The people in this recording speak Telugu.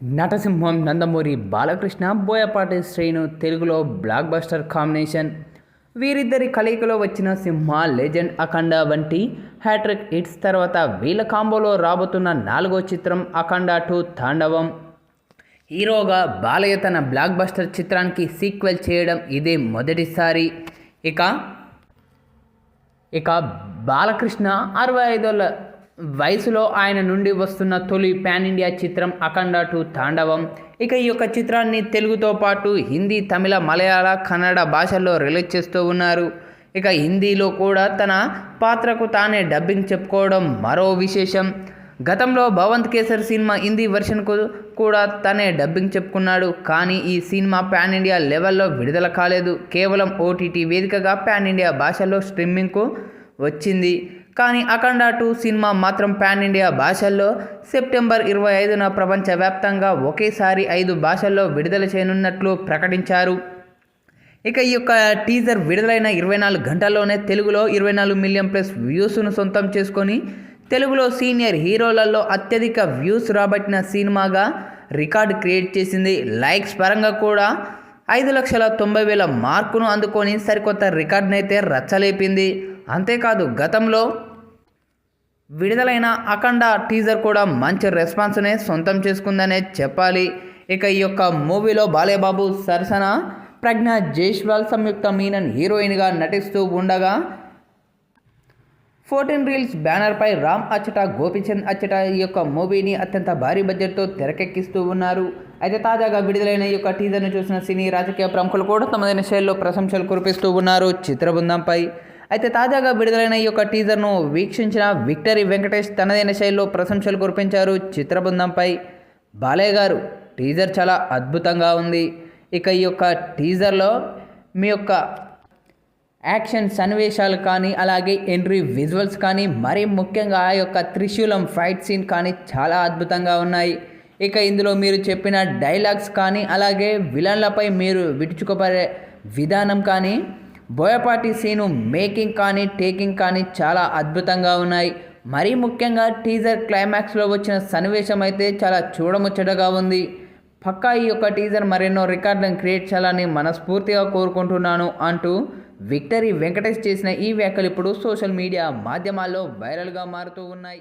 నటసింహం నందమూరి బాలకృష్ణ బోయపాటి శ్రీను తెలుగులో బ్లాక్ బస్టర్ కాంబినేషన్ వీరిద్దరి కలయికలో వచ్చిన సింహ లెజెండ్ అఖండ వంటి హ్యాట్రిక్ హిట్స్ తర్వాత వీళ్ళ కాంబోలో రాబోతున్న నాలుగో చిత్రం అఖండ టూ తాండవం. హీరోగా బాలయ్య తన బ్లాక్ బస్టర్ చిత్రానికి సీక్వెల్ చేయడం ఇదే మొదటిసారి. ఇక ఇక బాలకృష్ణ అరవై ఐదోళ్ళ వయసులో ఆయన నుండి వస్తున్న తొలి పాన్ ఇండియా చిత్రం అఖండ టు తాండవం. ఇక ఈ యొక్క చిత్రాన్ని తెలుగుతో పాటు హిందీ తమిళ మలయాళ కన్నడ భాషల్లో రిలీజ్ చేస్తూ ఉన్నారు. ఇక హిందీలో కూడా తన పాత్రకు తానే డబ్బింగ్ చెప్పుకోవడం మరో విశేషం. గతంలో భవంత్ కేసర్ సినిమా హిందీ వెర్షన్కు కూడా తనే డబ్బింగ్ చెప్పుకున్నాడు. కానీ ఈ సినిమా పాన్ ఇండియా లెవెల్లో విడుదల కాలేదు. కేవలం ఓటీటీ వేదికగా పాన్ ఇండియా భాషల్లో స్ట్రీమింగ్కు వచ్చింది. కానీ అఖండ టూ సినిమా మాత్రం పాన్ ఇండియా భాషల్లో సెప్టెంబర్ ఇరవై ఐదున ప్రపంచవ్యాప్తంగా ఒకేసారి ఐదు భాషల్లో విడుదల చేయనున్నట్లు ప్రకటించారు. ఇక ఈ యొక్క టీజర్ విడుదలైన ఇరవై నాలుగు గంటల్లోనే తెలుగులో ఇరవై నాలుగు మిలియన్ ప్లస్ వ్యూస్ను సొంతం చేసుకొని తెలుగులో సీనియర్ హీరోలలో అత్యధిక వ్యూస్ రాబట్టిన సినిమాగా రికార్డ్ క్రియేట్ చేసింది. లైక్స్ పరంగా కూడా ఐదు లక్షల తొంభై వేల మార్కును అందుకొని సరికొత్త రికార్డునైతే రచ్చలేపింది. అంతేకాదు గతంలో విడుదలైన అఖండ టీజర్ కూడా మంచి రెస్పాన్స్నే సొంతం చేసుకుందనే చెప్పాలి. ఇక ఈ యొక్క మూవీలో బాలేబాబు సరసన ప్రజ్ఞ జైష్వాల్ సంయుక్త మీనన్ హీరోయిన్గా నటిస్తూ ఉండగా ఫోర్టీన్ రీల్స్ బ్యానర్పై రామ్ అచ్చట గోపిచంద్ అచ్చట ఈ యొక్క మూవీని అత్యంత భారీ బడ్జెట్తో తెరకెక్కిస్తూ ఉన్నారు. అయితే తాజాగా విడుదలైన ఈ యొక్క టీజర్ను చూసిన సినీ రాజకీయ ప్రముఖులు కూడా తమదైన శైలిలో ప్రశంసలు కురిపిస్తూ ఉన్నారు. చిత్రబృందంపై అయితే తాజాగా విడుదలైన ఈ యొక్క టీజర్ను వీక్షించిన విక్టరీ వెంకటేష్ తనదైన శైలిలో ప్రశంసలు కురిపించారు. చిత్రబృందంపై బాలయ్య గారు టీజర్ చాలా అద్భుతంగా ఉంది. ఇక ఈ యొక్క టీజర్లో మీ యొక్క యాక్షన్ సన్నివేశాలు కానీ అలాగే ఎంట్రీ విజువల్స్ కానీ మరీ ముఖ్యంగా ఆ యొక్క త్రిశూలం ఫైట్ సీన్ కానీ చాలా అద్భుతంగా ఉన్నాయి. ఇక ఇందులో మీరు చెప్పిన డైలాగ్స్ కానీ అలాగే విలన్లపై మీరు విడుచుకోబడే విధానం కానీ బోయపాటి సీను మేకింగ్ కానీ టేకింగ్ కానీ చాలా అద్భుతంగా ఉన్నాయి. మరీ ముఖ్యంగా టీజర్ క్లైమాక్స్లో వచ్చిన సన్నివేశం అయితే చాలా చూడముచ్చటగా ఉంది. పక్కా ఈ యొక్క టీజర్ మరెన్నో రికార్డులను క్రియేట్ చేయాలని మనస్ఫూర్తిగా కోరుకుంటున్నాను అంటూ విక్టరీ వెంకటేష్ చేసిన ఈ వ్యాఖ్యలు ఇప్పుడు సోషల్ మీడియా మాధ్యమాల్లో వైరల్గా మారుతూ ఉన్నాయి.